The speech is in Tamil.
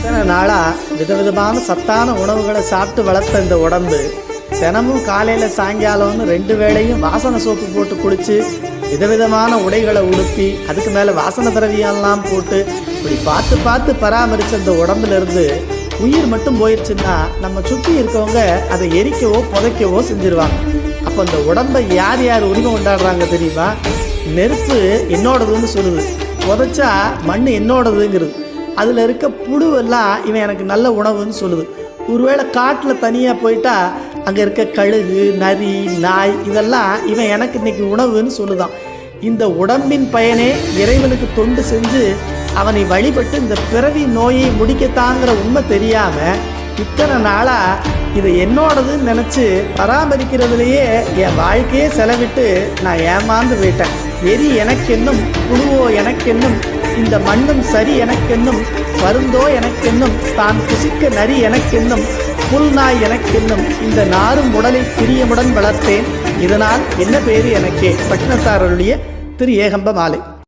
இத்தனை நாளாக விதவிதமான சத்தான உணவுகளை சாப்பிட்டு வளர்த்த இந்த உடம்பு தினமும் காலையில் சாயங்காலம்னு ரெண்டு வேளையும் வாசனை சோப்பு போட்டு குளித்து விதவிதமான உடைகளை உடுத்தி அதுக்கு மேலே வாசனை திரவியெல்லாம் போட்டு இப்படி பார்த்து பார்த்து பராமரித்த இந்த உடம்புல இருந்து உயிர் மட்டும் போயிடுச்சுன்னா நம்ம சுற்றி இருக்கவங்க அதை எரிக்கவோ புதைக்கவோ செஞ்சிருவாங்க. அப்போ இந்த உடம்பை யார் யார் உரிமை கொண்டாடுறாங்க தெரியுமா? நெருப்பு என்னோடதுன்னு சொல்லுது. புதைச்சா மண் என்னோடதுங்கிறது. அதில் இருக்க புழுவெல்லாம் இவன் எனக்கு நல்ல உணவுன்னு சொல்லுது. ஒருவேளை காட்டில் தனியாக போயிட்டா அங்கே இருக்க கழுகு நரி நாய் இதெல்லாம் இவன் எனக்கு இன்னைக்கு உணவுன்னு சொல்லுதான். இந்த உடம்பின் பயனே இறைவனுக்கு தொண்டு செஞ்சு அவனை வழிபட்டு இந்த பிறவி நோயை முடிக்கத்தாங்கிற உண்மை தெரியாமல் இத்தனை நாளாக இது என்னோடதுன்னு நினச்சி பராமரிக்கிறதுலையே என் வாழ்க்கையே செலவிட்டு நான் ஏமாந்து போயிட்டேன். எரி எனக்கென்னும் புழுவோ எனக்கென்னும் இந்த மண்ணும் சரி எனக்கென்னும் வருந்தோ எனக்கென்னும் தான் புசிக்க நரி எனக்கென்னும் புல் நாய் எனக்கென்னும் இந்த நாரும் உடலை பிரியமுடன் வளர்த்தேன். இதனால் என்ன பேரு எனக்கே? பட்டினத்தாரருடைய திரு ஏகம்ப மாலை.